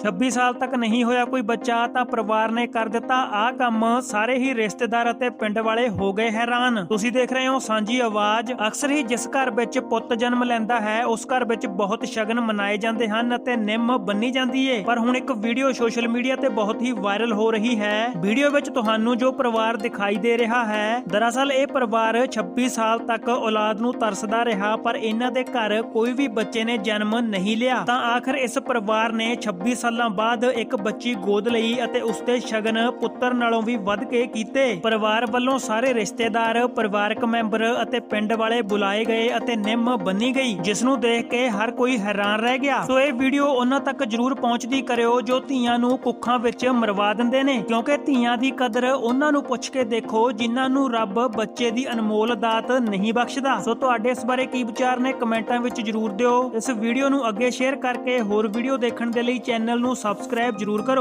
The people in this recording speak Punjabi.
26 ਸਾਲ ਤੱਕ ਨਹੀਂ ਹੋਇਆ ਕੋਈ ਬੱਚਾ, ਤਾਂ ਪਰਿਵਾਰ ਨੇ ਕਰ ਦਿੱਤਾ ਆਹ ਕੰਮ। ਸਾਰੇ ਹੀ ਰਿਸ਼ਤੇਦਾਰ ਅਤੇ ਪਿੰਡ ਵਾਲੇ ਹੋ ਗਏ ਹੈਰਾਨ। ਤੁਸੀਂ ਦੇਖ ਰਹੇ ਹੋ ਸਾਂਝੀ ਆਵਾਜ਼। ਅਕਸਰ ਹੀ ਜਿਸ ਘਰ ਵਿੱਚ ਪੁੱਤ ਜਨਮ ਲੈਂਦਾ ਹੈ, ਉਸ ਘਰ ਵਿੱਚ ਬਹੁਤ ਸ਼ਗਨ ਮਨਾਏ ਜਾਂਦੇ ਹਨ ਅਤੇ ਨਿੰਮ ਬੰਨੀ ਜਾਂਦੀ ਏ। ਪਰ ਹੁਣ ਇੱਕ ਵੀਡੀਓ ਸੋਸ਼ਲ ਮੀਡੀਆ ਤੇ ਬਹੁਤ ਹੀ ਵਾਇਰਲ ਹੋ ਰਹੀ ਹੈ। ਵੀਡੀਓ ਵਿੱਚ ਤੁਹਾਨੂੰ ਜੋ ਪਰਿਵਾਰ ਦਿਖਾਈ ਦੇ ਰਿਹਾ ਹੈ, ਦਰਅਸਲ ਇਹ ਪਰਿਵਾਰ 26 ਸਾਲ ਤੱਕ ਔਲਾਦ ਨੂੰ ਤਰਸਦਾ ਰਿਹਾ, ਪਰ ਇਹਨਾਂ ਦੇ ਘਰ ਕੋਈ ਵੀ ਬੱਚੇ ਨੇ ਜਨਮ ਨਹੀਂ ਲਿਆ। ਤਾਂ ਆਖਰ ਇਸ ਪਰਿਵਾਰ ਨੇ 26 ਸਾਲਾਂ ਬਾਅਦ ਇੱਕ ਬੱਚੀ ਗੋਦ ਲਈ ਅਤੇ ਉਸ ਤੇ ਸ਼ਗਨ ਪੁੱਤਰ ਨਾਲੋਂ ਵੀ ਵੱਧ ਕੇ ਕੀਤੇ। ਪਰਿਵਾਰ ਵੱਲੋਂ ਸਾਰੇ ਰਿਸ਼ਤੇਦਾਰ, ਪਰਿਵਾਰਕ ਮੈਂਬਰ ਅਤੇ ਪਿੰਡ ਵਾਲੇ ਬੁਲਾਏ ਗਏ ਅਤੇ ਨਿੰਮ ਬੰਨੀ ਗਈ, ਜਿਸ ਨੂੰ ਦੇਖ ਕੇ ਹਰ ਕੋਈ ਹੈਰਾਨ ਰਹਿ ਗਿਆ। ਸੋ ਇਹ ਵੀਡੀਓ ਉਹਨਾਂ ਤੱਕ ਜਰੂਰ ਪਹੁੰਚਦੀ ਕਰਿਓ ਜੋ ਧੀਆਂ ਨੂੰ ਕੁੱਖਾਂ ਵਿੱਚ ਮਰਵਾ ਦਿੰਦੇ ਨੇ, ਕਿਉਂਕਿ ਧੀਆਂ ਦੀ ਕਦਰ ਉਹਨਾਂ ਨੂੰ ਪੁੱਛ ਕੇ ਦੇਖੋ ਜਿਨ੍ਹਾਂ ਨੂੰ ਰੱਬ ਬੱਚੇ ਦੀ ਅਨਮੋਲ ਦਾਤ ਨਹੀਂ ਬਖਸ਼ਦਾ। ਸੋ ਤੁਹਾਡੇ ਇਸ ਬਾਰੇ ਕੀ ਵਿਚਾਰ ਨੇ ਕਮੈਂਟਾਂ ਵਿੱਚ ਜਰੂਰ ਦਿਓ। ਇਸ ਵੀਡੀਓ ਨੂੰ ਅੱਗੇ ਸ਼ੇਅਰ ਕਰਕੇ ਹੋਰ ਵੀਡੀਓ ਦੇਖਣ ਦੇ ਲਈ ਚੈਨਲ ਚੈਨਲ ਨੂੰ ਸਬਸਕ੍ਰਾਈਬ ਜਰੂਰ ਕਰੋ।